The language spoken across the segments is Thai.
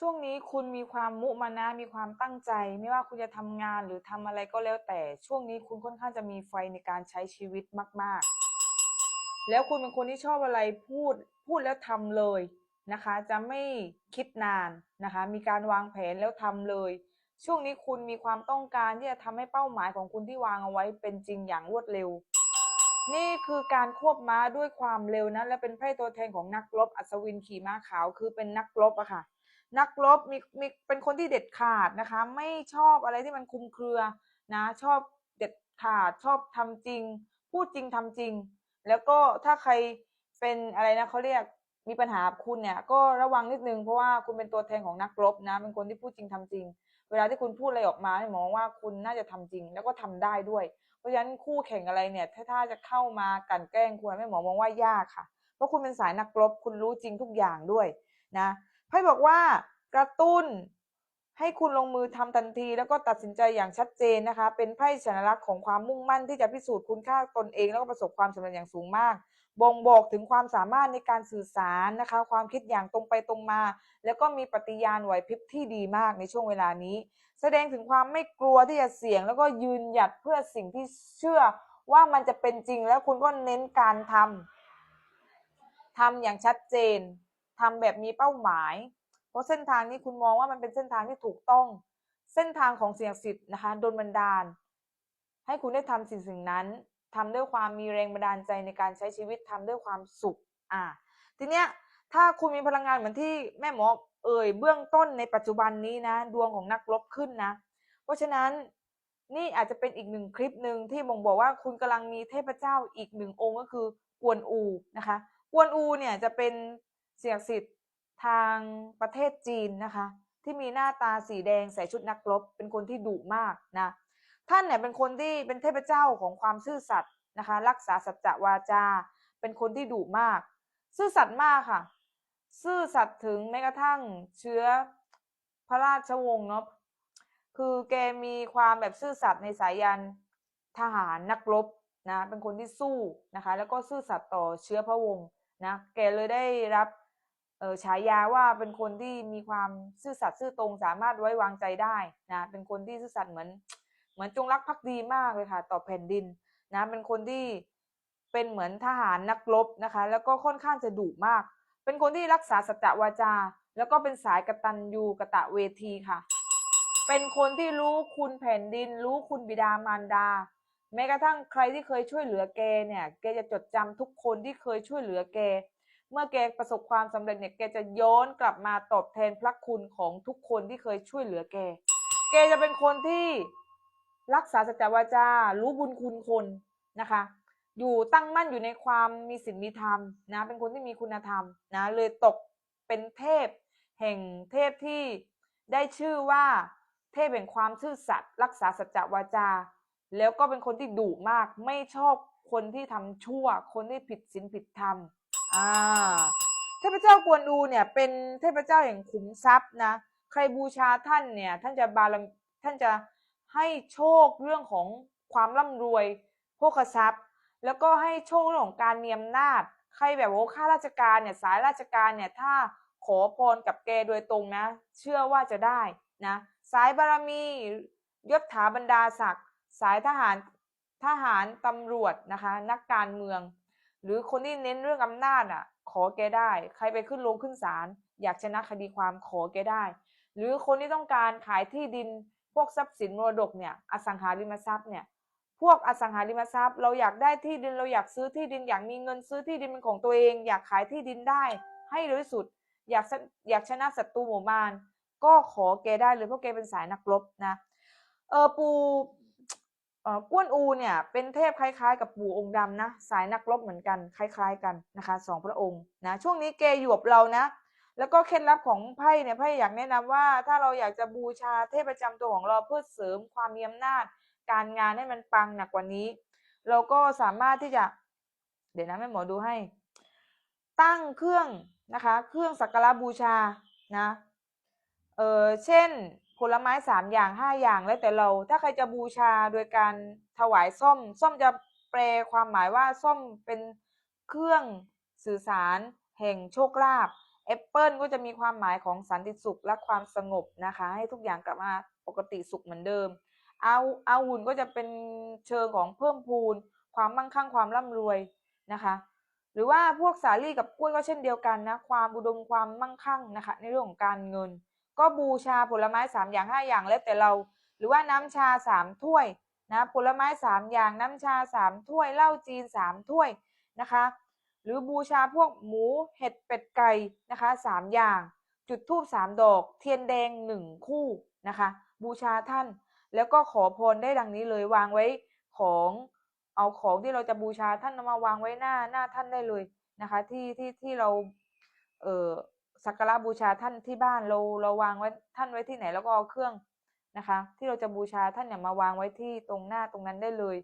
ช่วงนี้คุณมีความมุมานะมีความตั้งใจ ไม่ว่าคุณจะทำงานหรือทำอะไรก็แล้วแต่ ช่วงนี้คุณค่อนข้างจะมีไฟในการใช้ชีวิตมาก ๆ แล้วคุณเป็นคนที่ชอบอะไรพูดพูดแล้วทำเลยนะคะ จะไม่คิดนานนะคะ มีการวางแผนแล้วทำเลย ช่วงนี้คุณมีความต้องการที่จะทำให้เป้าหมายของคุณที่วางเอาไว้เป็นจริงอย่างรวดเร็ว นี่คือการควบม้าด้วยความเร็วนะและเป็นไพ่ตัวแทนของนักรบอัศวินขี่ม้าขาวคือเป็นนักรบอะค่ะ นักรบมีมีเป็นคนที่เด็ดขาดนะคะ ไม่ชอบอะไรที่มันคุมเครือนะ ชอบเด็ดขาดชอบทำจริง พูดจริงทำจริง แล้วก็ถ้าใครเป็นอะไรนะเขาเรียกมีปัญหาคุณเนี่ย ก็ระวังนิดนึงเพราะว่าคุณเป็นตัวแทนของนักรบนะเป็นคนที่พูดจริงทำจริง เวลาที่คุณพูดอะไรออกมาให้มองว่าคุณน่าจะทำจริง แล้วก็ทำได้ด้วย เพราะฉะนั้นคู่แข่งอะไรเนี่ย ถ้าถ้าจะเข้ามากันแกล้งคุณแม่หมอมองว่ายากค่ะ เพราะคุณเป็นสายนักรบคุณรู้จริงทุกอย่างด้วยนะ ไพ่บอกว่ากระตุ้นให้คุณลงมือทำทันที แล้วก็ตัดสินใจอย่างชัดเจนนะคะ เป็นไพ่สัญลักษณ์ของความมุ่งมั่นที่จะพิสูจน์คุณค่าตนเอง แล้วก็ประสบความสำเร็จอย่างสูงมาก บ่งบอกถึงความสามารถในการสื่อสารนะคะ ความคิดอย่างตรงไปตรงมา แล้วก็มีปฏิญาณไหวพริบที่ดีมากในช่วงเวลานี้ แสดงถึงความไม่กลัวที่จะเสี่ยง แล้วก็ยืนหยัดเพื่อสิ่งที่เชื่อว่ามันจะเป็นจริงแล้วคุณก็เน้นการทำทำอย่างชัดเจน ทำแบบมีเป้าหมาย เพราะเส้นทางนี้คุณมองว่ามันเป็นเส้นทางที่ถูกต้อง เส้นทางของเสียงสิทธิ์นะคะโดนบันดาล ให้คุณได้ทำสิ่งสิ่งนั้นทำด้วยความมีแรงบันดาลใจในการใช้ชีวิตทำด้วยความสุขอ่าทีเนี้ยถ้าคุณมีพลังงานเหมือนที่แม่หมอเอ่ยเบื้องต้นในปัจจุบันนี้นะ ดวงของนักรบขึ้นนะ เพราะฉะนั้นนี่อาจจะเป็นอีกหนึ่งคลิปหนึ่งที่บ่งบอกว่าคุณกำลังมีเทพเจ้าอีกหนึ่งองค์ก็คือกวนอูนะคะ กวนอูเนี่ยจะเป็น เสียงสิทธิ์ทางประเทศจีนนะคะ ที่มีหน้าตาสีแดงใส่ชุดนักรบ เป็นคนที่ดุมากนะท่านเนี่ยเป็นคนที่เป็นเทพเจ้าของความซื่อสัตย์นะคะ รักษาสัจจวาจา เป็นคนที่ดุมาก ซื่อสัตย์มากค่ะ ซื่อสัตย์ถึงแม้กระทั่งเชื้อพระราชวงศ์เนาะคือแกมีความแบบซื่อสัตย์ในสายยันทหารนักรบนะเป็นคนที่สู้นะคะ แล้วก็ซื่อสัตย์ต่อเชื้อพระวงศ์นะแกเลยได้รับ เออฉายาว่าเป็นคนที่มีความซื่อสัตย์ซื่อตรงสามารถไว้วางใจได้นะเป็นคนที่ซื่อสัตย์เหมือน เหมือนจงรักภักดีมากเลยค่ะ ต่อแผ่นดินนะเป็นคนที่เป็นเหมือนทหารนักรบนะคะ แล้วก็ค่อนข้างจะดุมาก เป็นคนที่รักษาสัจจะวาจา แล้วก็เป็นสายกตัญญูกะตะเวทีค่ะ เป็นคนที่รู้คุณแผ่นดิน รู้คุณบิดามารดา แม้กระทั่งใครที่เคยช่วยเหลือแกเนี่ย แกจะจดจำทุกคนที่เคยช่วยเหลือแก เมื่อแกประสบความสำเร็จเนี่ยแกจะย้อนกลับมาตอบแทนพระคุณของทุกคนที่เคยช่วยเหลือแก แกจะเป็นคนที่รักษาสัจวาจา รู้บุญคุณคนนะคะ อยู่ตั้งมั่นอยู่ในความมีศีลมีธรรมนะ เป็นคนที่มีคุณธรรมนะ เลยตกเป็นเทพแห่งเทพที่ได้ชื่อว่าเทพแห่งความซื่อสัตย์รักษาสัจจวาจา แล้วก็เป็นคนที่ดุมาก ไม่ชอบคนที่ทำชั่ว คนที่ผิดศีลผิดธรรม อ่าเทพเจ้ากวนอูเนี่ยเป็นเทพเจ้าแห่งขุมทรัพย์นะ ใครบูชาท่านเนี่ยท่านจะบารมท่านจะให้โชคเรื่องของความร่ำรวยโภคทรัพย์ แล้วก็ให้โชคเรื่องของการมีอำนาจ ใครแบบว่าข้าราชการเนี่ยสายราชการเนี่ยถ้าขอพรกับแกโดยตรงนะ เชื่อว่าจะได้นะ สายบารมียศถาบรรดาศักดิ์สายทหารทหารตำรวจนะคะ นักการเมือง หรือคนที่เน้นเรื่องอำนาจอะ ขอแกได้ ใครไปขึ้นลงขึ้นศาลอยากชนะคดีความขอแกได้ หรือคนที่ต้องการขายที่ดินพวกทรัพย์สินมรดกเนี่ยอสังหาริมทรัพย์เนี่ยพวกอสังหาริมทรัพย์ เราอยากได้ที่ดินเราอยากซื้อที่ดินอยากมีเงินซื้อที่ดินเป็นของตัวเอง อยากขายที่ดินได้ ให้เร็วที่สุด อยากอยากชนะศัตรูหมู่มารก็ขอแกได้เลยเพราะแกเป็นสายนักรบนะเออปู กวนอูเนี่ยเป็นเทพคล้ายๆ กับปู่องค์ดำนะสายนักรบเหมือนกันคล้าย ๆ กันนะคะสองพระองค์นะช่วงนี้แกยู่กับเรานะ แล้วก็เคล็ดลับของไพ่เนี่ยไพ่อยากแนะนำว่า ถ้าเราอยากจะบูชาเทพประจำตัวของเราเพื่อเสริมความมีอำนาจ การงานให้มันปังหนักกว่านี้ เราก็สามารถที่จะ เดี๋ยวนะแม่หมอดูให้ ตั้งเครื่องนะคะ เครื่องสักการะบูชานะเออเช่น ผลไม้สามอย่างห้าอย่างแล้วแต่เรา ถ้าใครจะบูชาโดยการถวายส้ม ส้มจะแปลความหมายว่าส้มเป็นเครื่องสื่อสาร แห่งโชคลาภแอปเปิลก็จะมีความหมายของสันติสุขและความสงบนะคะ ให้ทุกอย่างกลับมาปกติสุขเหมือนเดิมเอาเอาหุ่นก็จะเป็นเชิงของเพิ่มพูน ความมั่งคั่งความร่ำรวยนะคะ หรือว่าพวกสาลี่กับกล้วยก็เช่นเดียวกันนะ ความอุดมความมั่งคั่งนะคะ ในเรื่องของการเงิน ก็บูชาผลไม้สามอย่างห้าอย่างแล้วแต่เรา หรือว่าน้ำชาสามถ้วยนะผลไม้สามอย่างน้ำชาสามถ้วยเหล้าจีนสามถ้วยนะคะ หรือบูชาพวกหมูเห็ดเป็ดไก่นะคะสามอย่าง จุดธูปสามดอก เทียนแดงหนึ่งคู่นะคะ บูชาท่านแล้วก็ขอพรได้ดังนี้เลยวางไว้ของเอาของที่เราจะบูชาท่านมาวางไว้หน้าหน้าท่านได้เลยนะคะ ที่ที่ที่เราเอ่อ สักการะบูชาท่านที่บ้านเราเราวางไว้ท่านไว้ที่ไหนแล้วก็เอาเครื่องนะคะ ที่เราจะบูชาท่านเนี่ยมาวางไว้ที่ตรงหน้าตรงนั้นได้เลย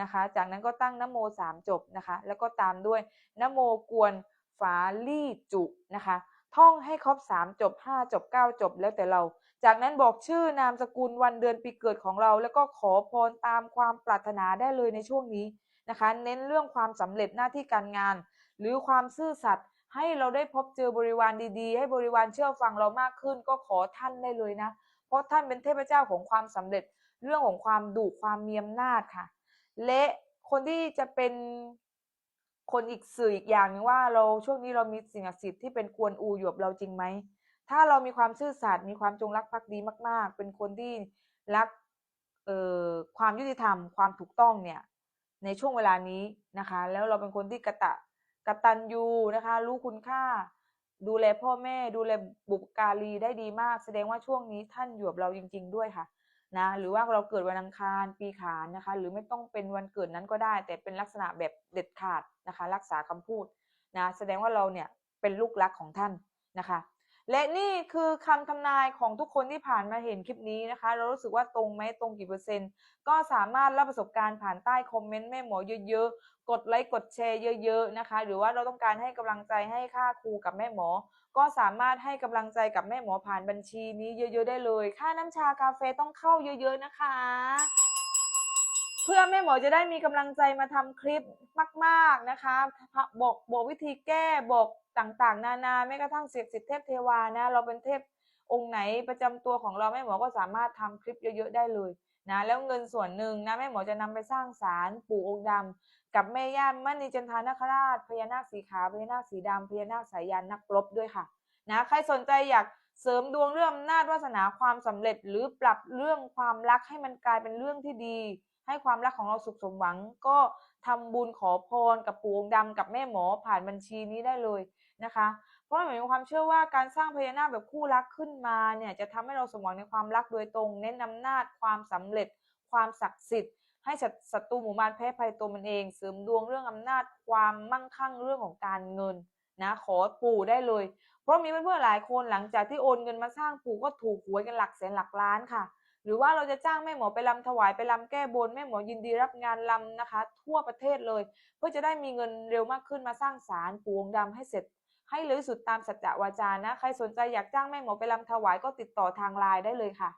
นะคะ จากนั้นก็ตั้งนโมสามจบนะคะ แล้วก็ตามด้วยนโมกวนฝาลี่จุนะคะ ท่องให้ครบสามจบห้าจบเก้าจบแล้วแต่เรา จากนั้นบอกชื่อนามสกุลวันเดือนปีเกิดของเรา แล้วก็ขอพรตามความปรารถนาได้เลยในช่วงนี้นะคะ เน้นเรื่องความสำเร็จหน้าที่การงาน หรือความซื่อสัตย์ ให้เราได้พบเจอบริวารดีๆ ให้บริวารเชื่อฟังเรามากขึ้น ก็ขอท่านได้เลยนะ เพราะท่านเป็นเทพเจ้าของความสำเร็จ เรื่องของความดุความมีอำนาจค่ะ และคนที่จะเป็นคนอีกสื่ออีกอย่างนึงว่าเราช่วงนี้เรามีสิ่งศักดิ์สิทธิ์ที่เป็นกวนอูอยู่กับเราจริงไหม ถ้าเรามีความซื่อสัตย์มีความจงรักภักดีมาก ๆ เป็นคนที่รักเอ่อความยุติธรรมความถูกต้องเนี่ยในช่วงเวลานี้นะคะ แล้วเราเป็นคนที่กระตะ กตัญญูนะคะ รู้คุณค่า ดูแลพ่อแม่ดูแลบุปการีได้ดีมาก แสดงว่าช่วงนี้ท่านอยู่กับเราจริง ๆ ด้วยค่ะนะหรือว่าเราเกิดวันอังคารปีขานนะคะ หรือไม่ต้องเป็นวันเกิดนั้นก็ได้ แต่เป็นลักษณะแบบเด็ดขาดนะคะ รักษาคำพูดนะแสดงว่าเราเนี่ยเป็นลูกรักของท่านนะคะ และนี่คือคำทำนายของทุกคนที่ผ่านมาเห็นคลิปนี้นะคะ เรารู้สึกว่าตรงไหมตรงกี่เปอร์เซ็นต์ ก็สามารถรับประสบการณ์ผ่านใต้คอมเมนต์แม่หมอเยอะๆ กดไลค์กดแชร์เยอะๆนะคะ หรือว่าเราต้องการให้กำลังใจให้ค่าครูกับแม่หมอ ก็สามารถให้กำลังใจกับแม่หมอผ่านบัญชีนี้เยอะ ๆ ได้เลย ค่าน้ำชากาแฟต้องเข้าเยอะ ๆนะคะ เพื่อแม่หมอจะได้มีกำลังใจมาทำคลิปมาก ๆนะคะบอกบอกวิธีแก้บอก ต่างๆ นานาแม้กระทั่งเสียสิทธิเทพเทวานะ เราเป็นเทพองค์ไหนประจำตัวของเราแม่หมอก็สามารถทำคลิปเยอะๆได้เลยนะแล้วเงินส่วนหนึ่งนะแม่หมอจะนำไปสร้างศาลปู่องค์ดำกับแม่ย่ามณีจันทานาคราชพญานาคสีขาวพญานาคสีดำพญานาคสายยานนักรบด้วยค่ะนะใครสนใจอยากเสริมดวงเรื่องอำนาจวาสนาความสำเร็จ หรือปรับเรื่องความรักให้มันกลายเป็นเรื่องที่ดี ให้ความรักของเราสุขสมหวัง ก็ทำบุญขอพรกับปู่องค์ดำกับแม่หมอผ่านบัญชีนี้ได้เลย นะคะ เพราะหมายมีความเชื่อว่าการสร้างพญานาคแบบคู่รักขึ้นมาเนี่ยจะทำให้เราสมหวังในความรักโดยตรง เน้นอำนาจความสำเร็จ ความศักดิ์สิทธิ์ให้ศัตรูหมู่มารแพ้ภัยตัวมันเอง เสริมดวงเรื่องอำนาจความมั่งคั่งเรื่องของการเงินนะขอปู่ได้เลย เพราะมีเพื่อนๆหลายคนหลังจากที่โอนเงินมาสร้างปู่ก็ถูกหวยกันหลักแสนหลักล้านค่ะ หรือว่าเราจะจ้างแม่หมอไปลำถวายไปลำแก้บนแม่หมอยินดีรับงานลำนะคะ ทั่วประเทศเลย เพื่อจะได้มีเงินเร็วมากขึ้นมาสร้างศาลปู่องค์ดำให้เสร็จ ให้เร็วสุดตามสัจจะวาจานะ ใครสนใจอยากจ้างแม่หมอไปลำถวายก็ติดต่อทางไลน์ได้เลยค่ะ